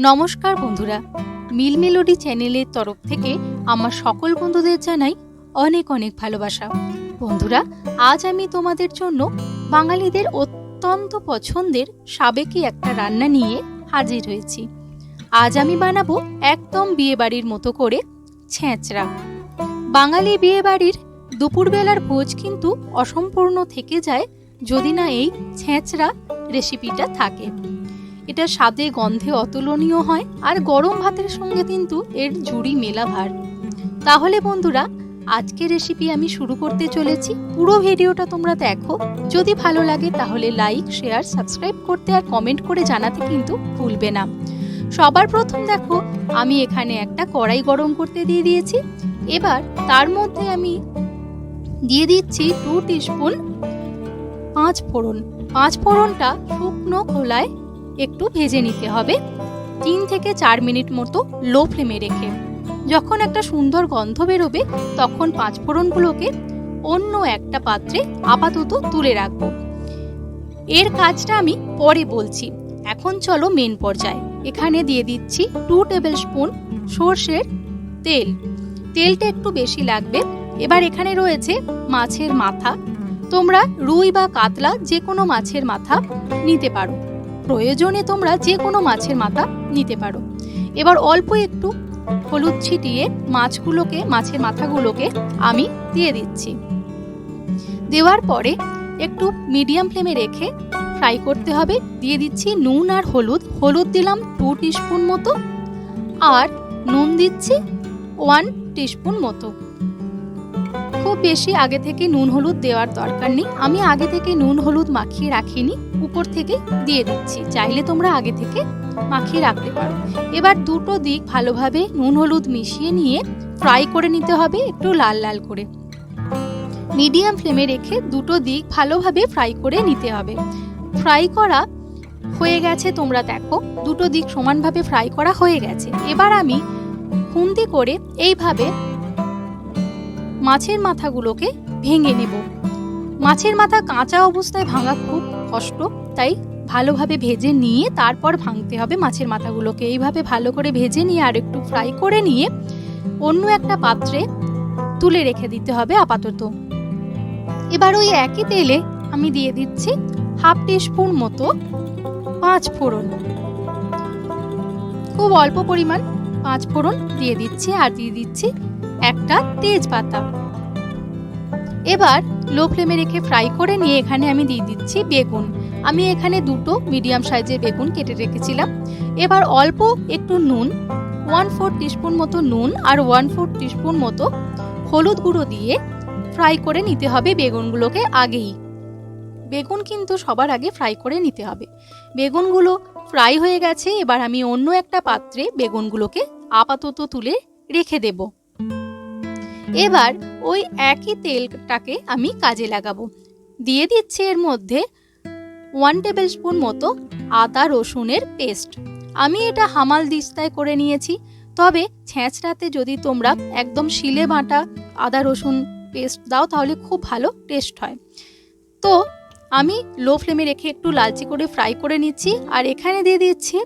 নমস্কার বন্ধুরা, মিল মেলোডি চ্যানেলের তরফ থেকে আমার সকল বন্ধুদের জানাই অনেক অনেক ভালোবাসা। বন্ধুরা, আজ আমি তোমাদের জন্য বাঙালিদের অত্যন্ত পছন্দের সাবেকি একটা রান্না নিয়ে হাজির হয়েছি। আজ আমি বানাবো একদম বিয়েবাড়ির মতো করে ছেঁচড়া। বাঙালি বিয়েবাড়ির দুপুরবেলার ভোজ কিন্তু অসম্পূর্ণ থেকে যায় যদি না এই ছেঁচড়া রেসিপিটা থাকে। এটা স্বাদে, গন্ধে অতুলনীয় হয় আর গরম ভাতের সঙ্গে কিন্তু এর জুড়ি মেলা ভার। তাহলে বন্ধুরা, আজকের রেসিপি আমি শুরু করতে চলেছি। পুরো ভিডিওটা তোমরা দেখো। যদি ভালো লাগে তাহলে লাইক শেয়ার সাবস্ক্রাইব করতে আর কমেন্ট করে জানাতে কিন্তু ভুলবে না। সবার প্রথম দেখো, আমি এখানে একটা কড়াই গরম করতে দিয়ে দিয়েছি। এবার তার মধ্যে আমি দিয়ে দিচ্ছি টু টিস্পুন পাঁচ ফোড়ন। পাঁচ ফোড়নটা শুকনো খোলায় একটু ভেজে নিতে হবে। তিন থেকে চার মিনিট মতো লো ফ্লেমে রেখে। যখন একটা সুন্দর গন্ধ বেরোবে, তখন পাঁচ ফোড়নগুলোকে অন্য একটা পাত্রে আপাতত তুলে রাখব। এর কাজটা আমি পরে বলছি। এখন চলো মেন পর্যায়ে। এখানে দিয়ে দিচ্ছি টু টেবিল স্পুন সর্ষের তেল। তেলটা একটু বেশি লাগবে। এবার এখানে রয়েছে মাছের মাথা। তোমরা রুই বা কাতলা যে কোনো মাছের মাথা নিতে পারো। প্রয়োজনে তোমরা যে কোনো মাছের মাথা নিতে পারো। এবার অল্প একটু হলুদ ছিটিয়ে মাছগুলোকে, মাছের মাথাগুলোকে আমি দিয়ে দিচ্ছি। দেওয়ার পরে একটু মিডিয়াম ফ্লেমে রেখে ফ্রাই করতে হবে। দিয়ে দিচ্ছি নুন আর হলুদ। হলুদ দিলাম টু টিস্পুন মতো আর নুন দিচ্ছি ওয়ান টিস্পুন মতো। খুব বেশি আগে থেকে নুন হলুদ দেওয়ার দরকার নেই। আমি আগে থেকে নুন হলুদ মাখিয়ে রাখিনি। উপর থেকে দিয়ে দিচ্ছি। চাইলে তোমরা আগে থেকে মাখিয়ে রাখতে পারো। এবার দুটো দিক ভালোভাবে নুন হলুদ মিশিয়ে নিয়ে ফ্রাই করে নিতে হবে একটু লাল লাল করে। মিডিয়াম ফ্লেমে রেখে দুটো দিক ভালোভাবে ফ্রাই করে নিতে হবে। ফ্রাই করা হয়ে গেছে তোমরা দেখো। দুটো দিক সমানভাবে ফ্রাই করা হয়ে গেছে। এবার আমি খুন্তি করে এইভাবে মাছের মাথাগুলোকে ভেঙে নেব। মাছের মাথা কাঁচা অবস্থায় ভাঙা খুব কষ্ট, তাই ভালোভাবে ভেজে নিয়ে তারপর ভাঙতে হবে মাছের মাথাগুলোকে। এইভাবে ভালো করে ভেজে নিয়ে আর একটু ফ্রাই করে নিয়ে অন্য একটা পাত্রে তুলে রেখে দিতে হবে আপাতত। এবার ওই একই তেলে আমি দিয়ে দিচ্ছি হাফ টিস্পুন মতো পাঁচ ফোড়ন। খুব অল্প পরিমাণ পাঁচ ফোড়ন দিয়ে দিচ্ছি আর দিয়ে দিচ্ছি একটা তেজপাতা। এবার লো ফ্লেমে রেখে ফ্রাই করে নিয়ে এখানে আমি দিয়ে দিচ্ছি বেগুন। আমি এখানে দুটো মিডিয়াম সাইজের বেগুন কেটে রেখেছিলাম। এবার অল্প একটু নুন ওয়ান ফোর টিস্পুন মতো নুন আর ওয়ান ফোর টিস্পুন মতো হলুদ গুঁড়ো দিয়ে ফ্রাই করে নিতে হবে বেগুনগুলোকে আগেই। বেগুন কিন্তু সবার আগে ফ্রাই করে নিতে হবে। বেগুনগুলো ফ্রাই হয়ে গেছে, এবার আমি অন্য একটা পাত্রে বেগুনগুলোকে আপাতত তুলে রেখে দেব। এবার ওই একই তেলটাকে আমি কাজে লাগাবো। দিয়ে দিচ্ছি এর মধ্যে ওয়ান টেবিল স্পুন মতো আদা রসুনের পেস্ট আমি এটা হামাল দিস্তায় করে নিয়েছি। তবে ছেঁচড়াতে যদি তোমরা একদম শিলে বাটা আদা রসুন পেস্ট দাও, তাহলে খুব ভালো টেস্ট হয়। তো আমি লো ফ্লেমে রেখে একটু লালচে করে ফ্রাই করে নিচ্ছি। আর এখানে দিয়ে দিচ্ছি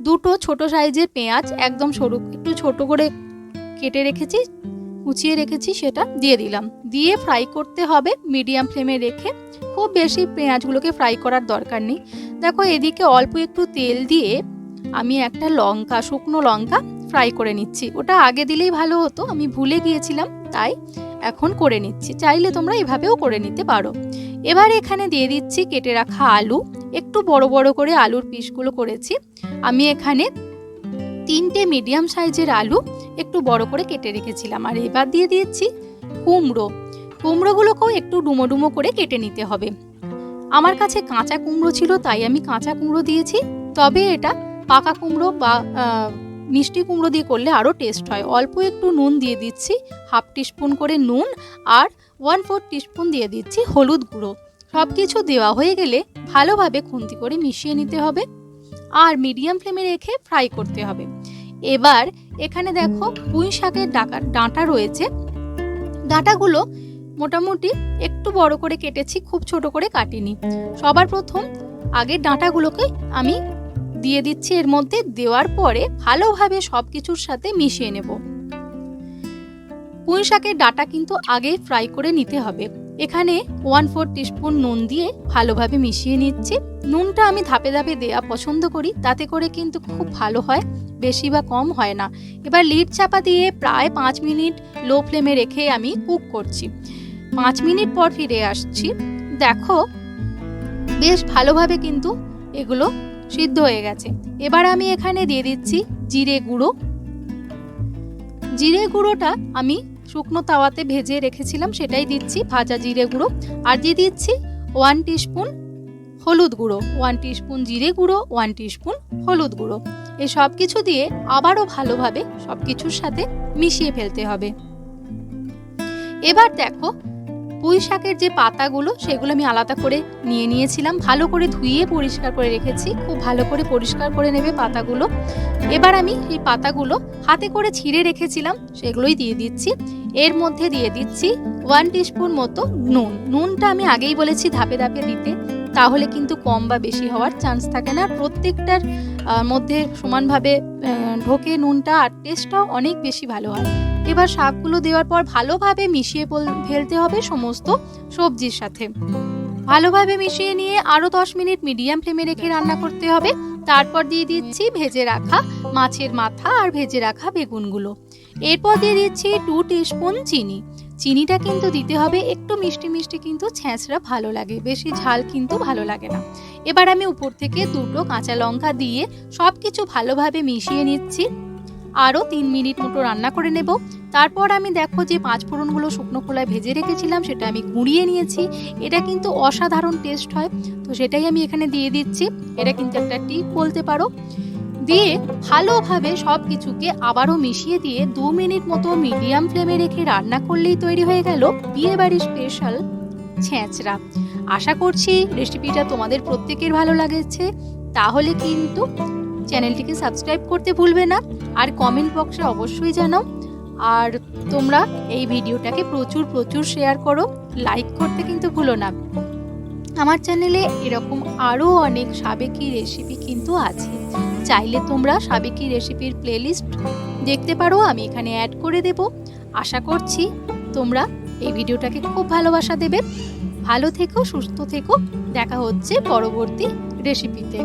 দুটো ছোট সাইজের পেঁয়াজ। একদম সরু, একটু ছোট করে কেটে রেখেছি। কুচিয়ে রেখেছি সেটা দিয়ে দিলাম। দিয়ে ফ্রাই করতে হবে মিডিয়াম ফ্লেমে রেখে। খুব বেশি পেঁয়াজগুলোকে ফ্রাই করার দরকার নেই। দেখো এদিকে অল্প একটু তেল দিয়ে আমি একটা লঙ্কা, শুকনো লঙ্কা ফ্রাই করে নিচ্ছি। ওটা আগে দিলেই ভালো হতো, আমি ভুলে গিয়েছিলাম, তাই এখন করে নিচ্ছি। চাইলে তোমরা এভাবেও করে নিতে পারো। এবার এখানে দিয়ে দিচ্ছি কেটে রাখা আলু। একটু বড় বড় করে আলুর পিসগুলো করেছি। আমি এখানে তিনটে মিডিয়াম সাইজের আলু একটু বড় করে কেটে রেখেছিলাম। আর এবার দিয়ে দিয়েছি কুমড়ো। কুমড়োগুলোকেও একটু ডুমো ডুমো করে কেটে নিতে হবে। আমার কাছে কাঁচা কুমড়ো ছিল, তাই আমি কাঁচা কুমড়ো দিয়েছি। তবে এটা পাকা কুমড়ো বা মিষ্টি কুমড়ো দিয়ে করলে আরও টেস্ট হয়। অল্প একটু নুন দিয়ে দিচ্ছি হাফ টিস্পুন করে নুন আর ওয়ান ফোর টিস্পুন দিয়ে দিচ্ছি হলুদ গুঁড়ো। সব কিছু দেওয়া হয়ে গেলে ভালোভাবে খুন্তি করে মিশিয়ে নিতে হবে। আর মিডিয়াম ফ্লেমে রেখে ফ্রাই করতে হবে। এবার এখানে দেখো পুঁই শাকের ডাকা, ডাঁটা রয়েছে। ডাঁটাগুলো মোটামুটি একটু বড় করে কেটেছি, খুব ছোট করে কাটিনি। সবার প্রথম আগে ডাঁটাগুলোকে আমি দিয়ে দিচ্ছি, এর মধ্যে দেওয়ার পরে ভালোভাবে সব কিছুর সাথে মিশিয়ে নেব। পুঁই শাকের ডাটা কিন্তু আগে ফ্রাই করে নিতে হবে। এখানে ওয়ান ফোর টিস্পুন নুন দিয়ে ভালোভাবে মিশিয়ে নিচ্ছি। নুনটা আমি ধাপে ধাপে দেওয়া পছন্দ করি, তাতে করে কিন্তু খুব ভালো হয়, বেশি বা কম হয় না। এবার লিড চাপা দিয়ে প্রায় পাঁচ মিনিট লো ফ্লেমে রেখে আমি কুক করছি। পাঁচ মিনিট পর ফিরে আসছি। দেখো, বেশ ভালোভাবে কিন্তু এগুলো সিদ্ধ হয়ে গেছে। এবার আমি এখানে দিয়ে দিচ্ছি জিরে গুঁড়ো। জিরে গুঁড়োটা আমি শুকনো তাওয়াতে ভেজে রেখেছিলাম, সেটাই দিচ্ছি, ভাজা জিরে গুঁড়ো। আর দিয়ে দিচ্ছি ওয়ান টিস্পুন হলুদ গুঁড়ো ওয়ান টিস্পুন জিরে গুঁড়ো ওয়ান টিস্পুন হলুদ গুঁড়ো। এই সব কিছু দিয়ে আবারও ভালোভাবে সব কিছুর সাথে মিশিয়ে ফেলতে হবে। এবার দেখো পুঁই শাকের যে পাতাগুলো, সেগুলো আমি আলাদা করে নিয়ে নিয়েছিলাম। ভালো করে ধুয়ে পরিষ্কার করে রেখেছি। খুব ভালো করে পরিষ্কার করে নেবে পাতাগুলো। এবার আমি এই পাতাগুলো হাতে করে ছিঁড়ে রেখেছিলাম, সেগুলোই দিয়ে দিচ্ছি। এর মধ্যে দিয়ে দিচ্ছি ওয়ান টিস্পুন মতো নুন। নুনটা আমি আগেই বলেছি ধাপে ধাপে দিতে, তাহলে কিন্তু কম বা বেশি হওয়ার চান্স থাকে না। প্রত্যেকটার মধ্যে সমানভাবে ঢোকে নুনটা, আর টেস্টটাও অনেক বেশি ভালো হয়। এবার শাকগুলো দেওয়ার পর ভালোভাবে মিশিয়ে ফেলতে হবে সমস্ত সবজির সাথে। ভালোভাবে মিশিয়ে নিয়ে আরও দশ মিনিট মিডিয়াম ফ্লেমে রেখে রান্না করতে হবে। তারপর দিয়ে দিচ্ছি ভেজে রাখা মাছের মাথা আর ভেজে রাখা বেগুনগুলো। এরপর দিয়ে দিচ্ছি টু টিস্পুন চিনি। চিনিটা কিন্তু দিতে হবে একটু মিষ্টি মিষ্টি কিন্তু ছ্যাঁচড়া ভালো লাগে, বেশি ঝাল কিন্তু ভালো লাগে না। এবার আমি উপর থেকে দুটো কাঁচা লঙ্কা দিয়ে সব কিছু ভালোভাবে মিশিয়ে নিচ্ছি। আরও তিন মিনিট মতো রান্না করে নেব। তারপর আমি দেখো যে পাঁচ ফোড়নগুলো শুকনো খোলায় ভেজে রেখেছিলাম, সেটা আমি গুঁড়িয়ে নিয়েছি। এটা কিন্তু অসাধারণ টেস্ট হয়। তো সেটাই আমি এখানে দিয়ে দিচ্ছি। এটা কিন্তু একটা টিপ বলতে পারো। দিয়ে ভালোভাবে সব কিছুকে আবারও মিশিয়ে দিয়ে দু মিনিট মতো মিডিয়াম ফ্লেমে রেখে রান্না করলেই তৈরি হয়ে গেল বিয়ে বাড়ির স্পেশাল ছেঁচড়া। আশা করছি রেসিপিটা তোমাদের প্রত্যেকের ভালো লাগেছে। তাহলে কিন্তু চ্যানেলটিকে সাবস্ক্রাইব করতে ভুলবে না আর কমেন্ট বক্সে অবশ্যই জানাও। আর তোমরা এই ভিডিওটাকে প্রচুর প্রচুর শেয়ার করো। লাইক করতে কিন্তু ভুলো না। আমার চ্যানেলে এরকম আরও অনেক সাবেকি রেসিপি কিন্তু আছে। চাইলে তোমরা সাবেকি রেসিপির প্লেলিস্ট দেখতে পারো, আমি এখানে অ্যাড করে দেব। আশা করছি তোমরা এই ভিডিওটাকে খুব ভালোবাসা দেবে। ভালো থেকো, সুস্থ থেকো। দেখা হচ্ছে পরবর্তী রেসিপিতে